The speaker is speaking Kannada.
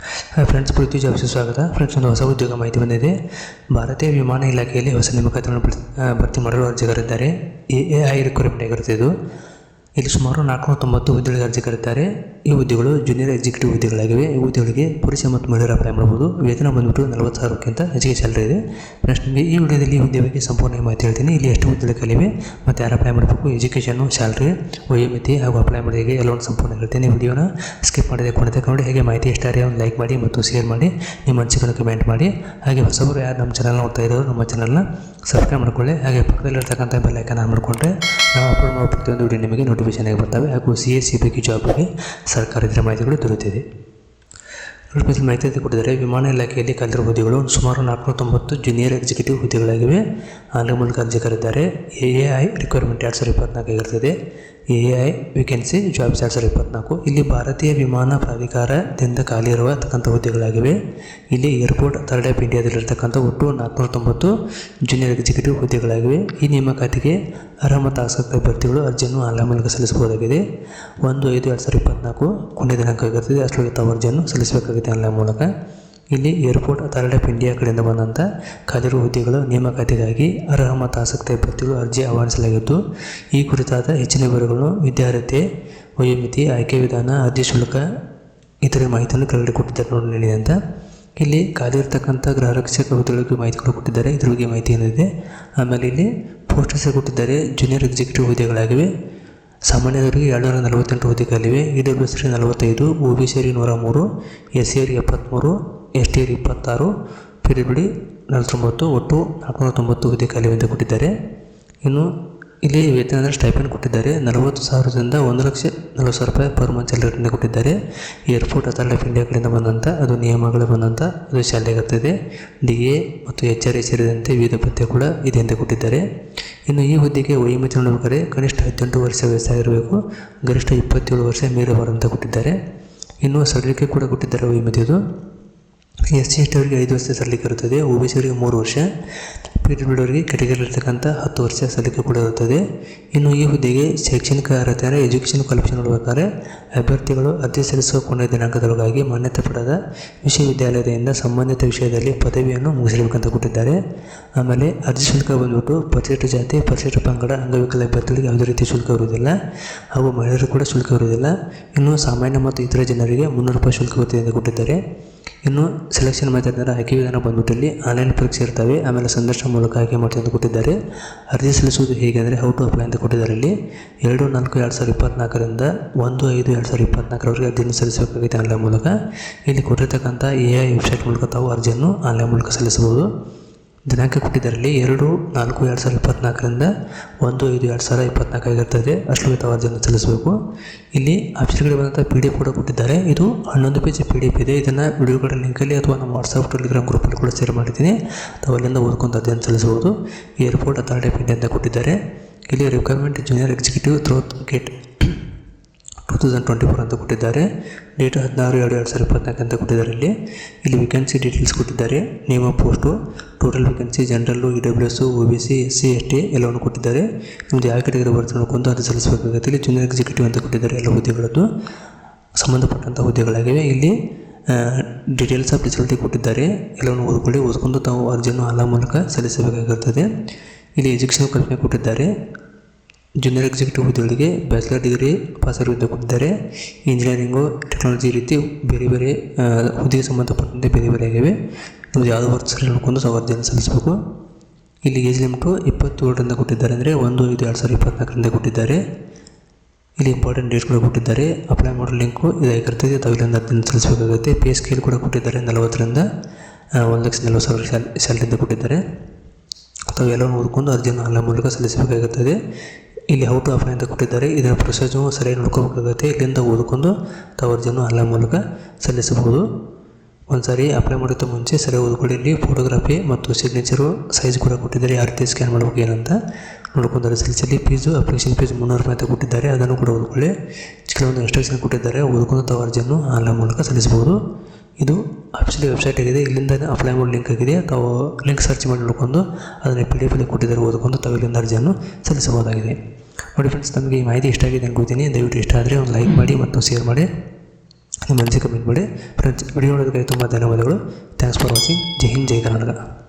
ಹಾಯ್ ಫ್ರೆಂಡ್ಸ್ ಪ್ರೀತಿ ಜಾಬ್ಸ್ ಸ್ವಾಗತ ಫ್ರೆಂಡ್ಸ್ ಒಂದು ಹೊಸ ಉದ್ಯೋಗ ಮಾಹಿತಿ ಬಂದಿದೆ. ಭಾರತೀಯ ವಿಮಾನ ಇಲಾಖೆಯಲ್ಲಿ ಹೊಸ ನೇಮಕಾತಿಗಳನ್ನು ಭರ್ತಿ- ಮಾಡಲು ಅರ್ಜಿಗಾರಿದ್ದಾರೆ ಎ ಎ ಐ ರಿಕ್ವೈರ್ಮೆಂಟ್ ಆಗಿರುತ್ತೆ ಇದು. ಇಲ್ಲಿ ಸುಮಾರು ನಾಲ್ಕುನೂರ ತೊಂಬತ್ತು ಹುದ್ದೆಗಳಿಗೆ ಅರ್ಜಿ ಕರೀತಾರೆ. ಈ ಹುದ್ದೆಗಳು ಜೂನಿಯರ್ ಎಕ್ಸಿಕ್ಯೂಟಿವ್ ಹುದ್ದೆಗಳಾಗಿವೆ. ಈ ಹುದ್ದೆಗಳಿಗೆ ಪುರುಷ ಮತ್ತು ಮಹಿಳೆಯರು ಅಪ್ಲೈ ಮಾಡಬಹುದು. ವೇತನ ಬಂದ್ಬಿಟ್ಟು ನಲವತ್ತು ಸಾವಿರಕ್ಕಿಂತ ಹೆಚ್ಚಿಗೆ ಸ್ಯಾಲರಿ ಇದೆ. ನೆಕ್ಸ್ಟ್ ನಿಮಗೆ ಈ ವಿಡಿಯೋದಲ್ಲಿ ಈ ಹುದ್ದೆ ಬಗ್ಗೆ ಸಂಪೂರ್ಣ ಮಾಹಿತಿ ಹೇಳ್ತೀನಿ. ಇಲ್ಲಿ ಎಷ್ಟು ಹುದ್ದೆಗಳಿವೆ ಮತ್ತು ಯಾರು ಅಪ್ಲೈ ಮಾಡಬೇಕು? ಎಜುಕೇಷನು ಸ್ಯಾಲ್ರಿ ವಯೋಮಿತಿ ಹಾಗೂ ಅಪ್ಲೈ ಮಾಡಿ ಹೇಗೆ ಎಲ್ಲವನ್ನು ಸಂಪೂರ್ಣ ಹೇಳ್ತೀನಿ. ವಿಡಿಯೋನ ಸ್ಕಿಪ್ ಮಾಡಿದೆ ಕೊಡದೆ ನೋಡಿ. ಹೇಗೆ ಮಾಹಿತಿ ಇಷ್ಟಾರೆ ಒಂದು ಲೈಕ್ ಮಾಡಿ ಮತ್ತು ಶೇರ್ ಮಾಡಿ. ನಿಮ್ಮ ಅನಿಸಿಕೆಯನ್ನು ಕಮೆಂಟ್ ಮಾಡಿ. ಹಾಗೆ ಹೊಸಬರು ಯಾರು ನಮ್ಮ ಚಾನಲ್ ನೋಡ್ತಾ ಇರೋರು, ನಮ್ಮ ಚಾನಲ್ನ ಸಬ್ಸ್ಕ್ರೈಬ್ ಮಾಡ್ಕೊಳ್ಳಿ. ಹಾಗೆ ಪಕ್ಕದಲ್ಲಿರ್ತಕ್ಕಂಥ ಬೆಲ್ ಐಕನ್ ಆನ್ ಮಾಡಿಕೊಂಡ್ರೆ ನಾವು ಅಪ್ಲೋಡ್ ಮಾಡೋ ಪ್ರತಿಯೊಂದು ವಿಡಿಯೋ ನಿಮಗೆ ನೋಟಿಫಿಕೇಶನ್ ಆಗಿ ಬರ್ತವೆ ಹಾಗೂ ಸಿ ಎಸ್ ಸಿ ಬಗ್ಗೆ ಜಾಬ್ ಬಗ್ಗೆ ಸರ್ಕಾರದ ಮಾಹಿತಿಗಳು ದೊರೆಯುತ್ತಿದೆ. ನೋಟಿಫಿಕೇಶನ್ ಮಾಹಿತಿ ಕೊಟ್ಟಿದ್ದಾರೆ, ವಿಮಾನ ಇಲಾಖೆಯಲ್ಲಿ ಕಲಿತಿರುವ ಹುದ್ದೆಗಳು ಸುಮಾರು ನಾಲ್ಕುನೂರ ತೊಂಬತ್ತು ಜೂನಿಯರ್ ಎಕ್ಸಿಕ್ಯೂಟಿವ್ ಹುದ್ದೆಗಳಾಗಿವೆ ಆನ್ಲೈನ್ ಮೂಲಕ ಅರ್ಜಿ ಕರೆದಿದ್ದಾರೆ. ಎ ಐ ರಿಕ್ವೈರ್ಮೆಂಟ್ ಎರಡು ಸಾವಿರದ ಇಪ್ಪತ್ನಾಲ್ಕು ಎ ಐ, ವೇಕೆನ್ಸಿ ಜಾಬ್ಸ್ ಎರಡು ಸಾವಿರದ ಇಪ್ಪತ್ನಾಲ್ಕು, ಇಲ್ಲಿ ಭಾರತೀಯ ವಿಮಾನ ಪ್ರಾಧಿಕಾರದಿಂದ ಖಾಲಿ ಇರತಕ್ಕಂಥ ಹುದ್ದೆಗಳಾಗಿವೆ. ಇಲ್ಲಿ ಏರ್ಪೋರ್ಟ್, ಥರ್ಡ್ ಆಫ್ ಇಂಡಿಯಾದಲ್ಲಿರ್ತಕ್ಕಂಥ ಒಟ್ಟು ನಾಲ್ಕುನೂರ ತೊಂಬತ್ತು ಜೂನಿಯರ್ ಎಕ್ಸಿಕ್ಯೂಟಿವ್ ಹುದ್ದೆಗಳಾಗಿವೆ. ಈ ನೇಮಕಾತಿಗೆ ಅರ್ಹ ಮತ್ತು ಆಸಕ್ತ ಅಭ್ಯರ್ಥಿಗಳು ಅರ್ಜಿಯನ್ನು ಆನ್ಲೈನ್ ಮೂಲಕ ಸಲ್ಲಿಸಬಹುದಾಗಿದೆ. ಒಂದು ಐದು ಎರಡು ಸಾವಿರದ ಇಪ್ಪತ್ನಾಲ್ಕು, ಕೊನೆಯ ದಿನಾಂಕ ಆಗಿರ್ತದೆ ಅಷ್ಟೊಳಗೆ ತಾವು ಅರ್ಜಿಯನ್ನು ಸಲ್ಲಿಸಬೇಕಾಗುತ್ತೆ ಆನ್ಲೈನ್ ಮೂಲಕ. ಇಲ್ಲಿ ಏರ್ಪೋರ್ಟ್ ಅಥಾರಿಟಿ ಆಫ್ ಇಂಡಿಯಾ ಕಡೆಯಿಂದ ಬಂದಂಥ ಖಾಲಿರುವ ಹುದ್ದೆಗಳು ನೇಮಕಾತಿಗಾಗಿ ಅರ್ಹ ಮತ್ತು ಆಸಕ್ತಿ ಅಭ್ಯರ್ಥಿಗಳು ಅರ್ಜಿ ಆಹ್ವಾನಿಸಲಾಗಿದ್ದು ಈ ಕುರಿತಾದ ಹೆಚ್ಚಿನ ವಿವರಗಳು ವಿದ್ಯಾರ್ಥಿ ವಯೋಮಿತಿ, ಆಯ್ಕೆ ವಿಧಾನ, ಅರ್ಜಿ ಶುಲ್ಕ, ಇತರೆ ಮಾಹಿತಿಯನ್ನು ಕೆಳಗಡೆ ಕೊಟ್ಟಿದ್ದಾರೆ ನೋಡಿ ಅಂತ. ಇಲ್ಲಿ ಖಾಲಿ ಇರ್ತಕ್ಕಂಥ ಗೃಹರಕ್ಷಕ ಹುದ್ದೆಗಳಿಗೆ ಮಾಹಿತಿಗಳು ಕೊಟ್ಟಿದ್ದಾರೆ. ಇದ್ರ ಬಗ್ಗೆ ಮಾಹಿತಿ ಏನಿದೆ? ಆಮೇಲೆ ಇಲ್ಲಿ ಪೋಸ್ಟರ್ಸ್ ಕೊಟ್ಟಿದ್ದಾರೆ. Junior executive ಹುದ್ದೆಗಳಾಗಿವೆ. ಸಾಮಾನ್ಯದವರಿಗೆ ಎರಡುನೂರ ನಲವತ್ತೆಂಟು ಹುದ್ದೆಗಳಿವೆ. ಇ ಡಬ್ಲ್ಯೂ ಸಿ ನಲವತ್ತೈದು ಒ ಬಿ ಸಿ ನೂರ ಮೂರು, ಎಸ್ ಸಿ ಎಪ್ಪತ್ತ್ಮೂರು ಎಸ್ ಟಿ ಇಪ್ಪತ್ತಾರು ಪಿ ಡಬ್ಲ್ಯೂ ಡಿ ನಲವತ್ತೊಂಬತ್ತು, ಒಟ್ಟು ನಾಲ್ಕುನೂರ ತೊಂಬತ್ತು ಹುದ್ದೆ ಖಾಲಿ ಅಂತ ಕೊಟ್ಟಿದ್ದಾರೆ. ಇನ್ನು ಇಲ್ಲಿ ವೇತನ ಅಂದರೆ ಸ್ಟೈಪನ್ ಕೊಟ್ಟಿದ್ದಾರೆ. ನಲವತ್ತು ಸಾವಿರದಿಂದ ಒಂದು ಲಕ್ಷ ನಲವತ್ತು ಸಾವಿರ ರೂಪಾಯಿ ಪರ್ ಮಂತ್ ಸ್ಯಾಲರಿಯಿಂದ ಕೊಟ್ಟಿದ್ದಾರೆ. ಏರ್ಪೋರ್ಟ್ ಅಥಾರಿಟಿ ಆಫ್ ಇಂಡಿಯಾ ಕಡೆಯಿಂದ ಬಂದಂಥ ಅದು ನಿಯಮಗಳು ಬಂದಂಥ ಅದು ಶಾಲೆ ಆಗ್ತದೆ. ಡಿ ಎ ಮತ್ತು ಎಚ್ ಆರ್ ಎ ಸೇರಿದಂತೆ ವಿವಿಧ ಭತ್ಯೆ ಕೂಡ ಇದೆ ಅಂತ ಕೊಟ್ಟಿದ್ದಾರೆ. ಇನ್ನು ಈ ಹುದ್ದೆಗೆ ವಯೋಮಿತಿ ನೋಡಬೇಕಾದ್ರೆ ಕನಿಷ್ಠ ಹದಿನೆಂಟು ವರ್ಷ ವಯಸ್ಸಾಗಿರಬೇಕು ಗರಿಷ್ಠ ಇಪ್ಪತ್ತೇಳು ವರ್ಷ ಮೀರಬಾರದು ಅಂತ ಕೊಟ್ಟಿದ್ದಾರೆ. ಇನ್ನು ಸಡಿಲಿಕೆ ಕೂಡ ಕೊಟ್ಟಿದ್ದಾರೆ ವಯೋಮಿತಿದು ಎಸ್ ಸಿ ಎಸ್ ಟಿ ಅವರಿಗೆ ಐದು ವರ್ಷ ಸಲ್ಲಿಕೆ ಇರುತ್ತದೆ ಒ ಬಿ ಸಿ ಅವರಿಗೆ ಮೂರು ವರ್ಷ, ಪಿ ಡಬ್ಲ್ಯೂ ಅವರಿಗೆ ಇರತಕ್ಕಂಥ ಹತ್ತು ವರ್ಷ ಸಲ್ಲಿಕೆ ಕೂಡ ಇರುತ್ತದೆ. ಇನ್ನು ಈ ಹುದ್ದೆಗೆ ಶೈಕ್ಷಣಿಕ ಅರ್ಹತೆ ಅಂದರೆ ಎಜುಕೇಷನ್ ಕ್ವಾಲಿಫಿಕೇಷನ್ ನೋಡಬೇಕಾದ್ರೆ ಅಭ್ಯರ್ಥಿಗಳು ಅರ್ಜಿ ಸಲ್ಲಿಸುವ ಕೊನೆಯ ದಿನಾಂಕದೊಳಗಾಗಿ ಮಾನ್ಯತೆ ಪಡೆದ ವಿಶ್ವವಿದ್ಯಾಲಯದಿಂದ ಸಂಬಂಧಿತ ವಿಷಯದಲ್ಲಿ ಪದವಿಯನ್ನು ಮುಗಿಸಬೇಕಂತ ಕೊಟ್ಟಿದ್ದಾರೆ. ಆಮೇಲೆ ಅರ್ಜಿ ಶುಲ್ಕ ಬಂದ್ಬಿಟ್ಟು ಪರಿಶಿಷ್ಟ ಜಾತಿ ಪರಿಶಿಷ್ಟ ಪಂಗಡ ಅಂಗವಿಕಲ ಅಭ್ಯರ್ಥಿಗಳಿಗೆ ಯಾವುದೇ ರೀತಿ ಶುಲ್ಕ ಇರುವುದಿಲ್ಲ. ಹಾಗೂ ಮಹಿಳೆಯರು ಕೂಡ ಶುಲ್ಕ ಇರುವುದಿಲ್ಲ. ಇನ್ನು ಸಾಮಾನ್ಯ ಮತ್ತು ಇತರ ಜನರಿಗೆ ಮುನ್ನೂರು ರೂಪಾಯಿ ಶುಲ್ಕ ಇರುತ್ತದೆ ಎಂದು ಕೊಟ್ಟಿದ್ದಾರೆ. ಇನ್ನು ಸೆಲೆಕ್ಷನ್ ಮೆಥಡ್ ಅಂದರೆ ಆಯ್ಕೆ ವಿಧಾನ ಬಂದ್ಬಿಟ್ಟು ಆನ್ಲೈನ್ ಪರೀಕ್ಷೆ ಇರ್ತವೆ. ಆಮೇಲೆ ಸಂದರ್ಶನ ಮೂಲಕ ಆಯ್ಕೆ ಮಾಡ್ತೀವಿ ಅಂತ ಕೊಟ್ಟಿದ್ದಾರೆ. ಅರ್ಜಿ ಸಲ್ಲಿಸುವುದು ಹೇಗೆ ಅಂದರೆ ಹೌ ಟು ಅಪ್ಲೈ ಅಂತ ಕೊಟ್ಟಿದ್ದಾರೆ ಇಲ್ಲಿ. ಎರಡು, ನಾಲ್ಕು, ಎರಡು ಸಾವಿರದ ಇಪ್ಪತ್ನಾಲ್ಕರಿಂದ ಒಂದು, ಐದು, ಎರಡು ಸಾವಿರದ ಇಪ್ಪತ್ನಾಲ್ಕರವರೆಗೆ ಅರ್ಜಿಯನ್ನು ಸಲ್ಲಿಸಬೇಕಾಗಿದೆ ಆನ್ಲೈನ್ ಮೂಲಕ. ಇಲ್ಲಿ ಕೊಟ್ಟಿರ್ತಕ್ಕಂಥ ಎ ಐ ವೆಬ್ಸೈಟ್ ಮೂಲಕ ತಾವು ಅರ್ಜಿಯನ್ನು ಆನ್ಲೈನ್ ಮೂಲಕ ಸಲ್ಲಿಸಬಹುದು. ದಿನಾಂಕ ಕೊಟ್ಟಿದ್ದರಲ್ಲಿ ಎರಡು, ನಾಲ್ಕು, ಎರಡು ಸಾವಿರದ ಇಪ್ಪತ್ನಾಲ್ಕರಿಂದ ಒಂದು, ಐದು, ಎರಡು ಸಾವಿರದ ಇಪ್ಪತ್ನಾಲ್ಕು ಆಗಿರ್ತದೆ. ಅಷ್ಟೊಂದು ತಾವು ಅರ್ಜಿಯನ್ನು ಸಲ್ಲಿಸಬೇಕು. ಇಲ್ಲಿ ಆಫೀಸ್ಗಳಿಗೆ ಬಂದಂಥ ಪಿ ಡಿ ಎಫ್ ಕೂಡ ಕೊಟ್ಟಿದ್ದಾರೆ. ಇದು ಹನ್ನೊಂದು ಪೇಜ್ ಪಿ ಡಿ ಎಫ್ ಇದೆ. ಇದನ್ನು ವಿಡಿಯೋಗಳ ಲಿಂಕಲ್ಲಿ ಅಥವಾ ನಮ್ಮ ವಾಟ್ಸಪ್ ಟೆಲಿಗ್ರಾಮ್ ಗ್ರೂಪಲ್ಲಿ ಕೂಡ ಶೇರ್ ಮಾಡಿದ್ದೀನಿ ತಾವು ಅಲ್ಲಿಂದ ಓದ್ಕೊಂಡು ಅಧ್ಯಯನ ಸಲ್ಲಿಸಬಹುದು. ಏರ್ಪೋರ್ಟ್ ಅಥಾರಿಟಿ ಆಫ್ ಇಂಡಿಯಾ ಅಂತ ಕೊಟ್ಟಿದ್ದಾರೆ. ಇಲ್ಲಿ recruitment junior executive through GATE two thousand twenty four ಅಂತ ಕೊಟ್ಟಿದ್ದಾರೆ. ಡೇಟ್ ಹದಿನಾರು ಎರಡು ಎರಡು ಸಾವಿರದ ಇಪ್ಪತ್ನಾಲ್ಕು ಅಂತ ಕೊಟ್ಟಿದ್ದಾರೆ ಇಲ್ಲಿ. ಇಲ್ಲಿ ವೇಕೆನ್ಸಿ ಡೀಟೇಲ್ಸ್ ಕೊಟ್ಟಿದ್ದಾರೆ. Name of post total vacancy general E W S O B C S C S T ಎಲ್ಲವನ್ನು ಕೊಟ್ಟಿದ್ದಾರೆ. ನಿಮ್ಮದು ಯಾವ ಕೆಟಗರಿ ಬರುತ್ತೆ ನೋಡ್ಕೊಂಡು ಅದು ಸಲ್ಲಿಸಬೇಕಾಗುತ್ತೆ. ಇಲ್ಲಿ ಜೂನಿಯರ್ ಎಕ್ಸಿಕ್ಯೂಟಿವ್ ಅಂತ ಕೊಟ್ಟಿದ್ದಾರೆ ಎಲ್ಲ ಹುದ್ದೆಗಳದ್ದು. ಸಂಬಂಧಪಟ್ಟಂಥ ಹುದ್ದೆಗಳಾಗಿವೆ. ಇಲ್ಲಿ ಡೀಟೇಲ್ಸ್ ಆಫ್ ಡಿಸಲ್ಟಿ ಕೊಟ್ಟಿದ್ದಾರೆ. ಎಲ್ಲವನ್ನು ಓದ್ಕೊಳ್ಳಿ. ಓದ್ಕೊಂಡು ತಾವು ಅರ್ಜಿಯನ್ನು ಆಲ ಮೂಲಕ ಸಲ್ಲಿಸಬೇಕಾಗಿರ್ತದೆ ಇಲ್ಲಿ ಎಜುಕೇಷನ್ ಕಲ್ಪನೆ ಕೊಟ್ಟಿದ್ದಾರೆ. ಜೂನಿಯರ್ ಎಕ್ಸಿಕ್ಯೂಟಿವ್ ಹುದ್ದೆಗಳಿಗೆ ಬ್ಯಾಚುಲರ್ ಡಿಗ್ರಿ ಪಾಸ್ ಆಗಿರುವಂತೆ ಕೊಟ್ಟಿದ್ದಾರೆ ಇಂಜಿನಿಯರಿಂಗು ಟೆಕ್ನಾಲಜಿ ರೀತಿ ಬೇರೆ ಬೇರೆ ಹುದ್ದೆಗೆ ಸಂಬಂಧಪಟ್ಟಂತೆ ಬೇರೆ ಬೇರೆ ಆಗಿವೆ. ನಾವು ಯಾವುದು ಸರಿ ನೋಡ್ಕೊಂಡು ತಾವು ಅರ್ಜಿಯನ್ನು ಸಲ್ಲಿಸಬೇಕು. ಇಲ್ಲಿ ಏಜ್ ಲಿಮಿಟು ಇಪ್ಪತ್ತೇಳರಿಂದ ಕೊಟ್ಟಿದ್ದಾರೆ ಅಂದರೆ ಒಂದು, ಐದು, ಎರಡು ಸಾವಿರದ ಇಪ್ಪತ್ನಾಲ್ಕರಿಂದ ಕೊಟ್ಟಿದ್ದಾರೆ. ಇಲ್ಲಿ ಇಂಪಾರ್ಟೆಂಟ್ ಡೇಟ್ಗಳು ಕೊಟ್ಟಿದ್ದಾರೆ. ಅಪ್ಲೈ ಮಾಡೋ ಲಿಂಕು ಇದಾಗಿರ್ತದೆ ಅಥವಾ ಇಲ್ಲಿಂದ ಅದನ್ನು ಸಲ್ಲಿಸಬೇಕಾಗುತ್ತೆ. ಪೇ ಸ್ಕೇಲ್ ಕೂಡ ಕೊಟ್ಟಿದ್ದಾರೆ ನಲವತ್ತರಿಂದ ಒಂದು ಲಕ್ಷ ನಲವತ್ತು ಸಾವಿರ ಸ್ಯಾಲ್ ಸ್ಯಾಲ್ರಿಯಿಂದ ಕೊಟ್ಟಿದ್ದಾರೆ. ಅಥವಾ ಎಲ್ಲವನ್ನು ಓದ್ಕೊಂಡು ಅರ್ಜಿಯನ್ನು ಆನ್ಲೈನ್ ಮೂಲಕ ಸಲ್ಲಿಸಬೇಕಾಗುತ್ತದೆ. ಇಲ್ಲಿ ಹೌ ಟು ಅಪ್ಲೈ ಅಂತ ಕೊಟ್ಟಿದ್ದಾರೆ. ಇದರ ಪ್ರೊಸೆಸು ಸರಿಯಾಗಿ ನೋಡ್ಕೋಬೇಕಾಗುತ್ತೆ. ಇಲ್ಲಿಂದ ಓದ್ಕೊಂಡು ತಾವು ಅರ್ಜಿಯನ್ನು ಆನ್ಲೈನ್ ಮೂಲಕ ಸಲ್ಲಿಸಬಹುದು. ಒಂದು ಸಾರಿ ಅಪ್ಲೈ ಮಾಡೋಕ್ಕೆ ಮುಂಚೆ ಸರಿ ಓದ್ಕೊಳ್ಳಿ. ಇಲ್ಲಿ ಫೋಟೋಗ್ರಫಿ ಮತ್ತು ಸಿಗ್ನೇಚರು ಸೈಜ್ ಕೂಡ ಕೊಟ್ಟಿದ್ದಾರೆ. ಯಾವ ರೀತಿ ಸ್ಕ್ಯಾನ್ ಮಾಡಬೇಕು ಏನಂತ ನೋಡ್ಕೊಂಡಾರೆ ಸಲ್ಲಿಸಲಿ. ಫೀಸು ಅಪ್ಲಿಕೇಶನ್ ಫೀಸ್ ಮುನ್ನೂರು ರೂಪಾಯಿ ಅಂತ ಕೊಟ್ಟಿದ್ದಾರೆ. ಅದನ್ನು ಕೂಡ ಓದ್ಕೊಳ್ಳಿ. ಕೆಲವೊಂದು ಇನ್ಸ್ಟ್ರಕ್ಷನ್ ಕೊಟ್ಟಿದ್ದಾರೆ. ಓದ್ಕೊಂಡು ತಾವು ಅರ್ಜಿಯನ್ನು ಆನ್ಲೈನ್ ಮೂಲಕ ಸಲ್ಲಿಸಬಹುದು. ಇದು ಆಫೀಸಲ್ಲಿ ವೆಬ್ಸೈಟ್ ಆಗಿದೆ. ಇಲ್ಲಿಂದ ಅಪ್ಲೈ ಮಾಡೋ ಲಿಂಕ್ ಆಗಿದೆ. ತಾವು ಲಿಂಕ್ ಸರ್ಚ್ ಮಾಡಿ ನೋಡಿಕೊಂಡು ಅದನ್ನು ಪಿ ಡಿ ಎಫಲ್ಲಿ ಕೊಟ್ಟಿದ್ದಾರೆ ಓದಿಕೊಂಡು ತಾವು ಇಲ್ಲಿಂದ ಅರ್ಜಿಯನ್ನು ಸಲ್ಲಿಸಬಹುದಾಗಿದೆ. ನೋಡಿ ಫ್ರೆಂಡ್ಸ್ ನಮಗೆ ಈ ಮಾಹಿತಿ ಇಷ್ಟ ಆಗಿದೆ ಅನ್ಕೋತೀನಿ. ದಯವಿಟ್ಟು ಇಷ್ಟ ಆದರೆ ಒಂದು ಲೈಕ್ ಮಾಡಿ ಮತ್ತು ಶೇರ್ ಮಾಡಿ. ನಿಮ್ಮ ಮನಸ್ಸಿಗೆ ಕಮೆಂಟ್ ಮಾಡಿ. ಫ್ರೆಂಡ್ಸ್ ವಿಡಿಯೋ ನೋಡೋದಕ್ಕೆ ತುಂಬ ಧನ್ಯವಾದಗಳು. Thanks for watching Jai Hind, Jai Karnataka.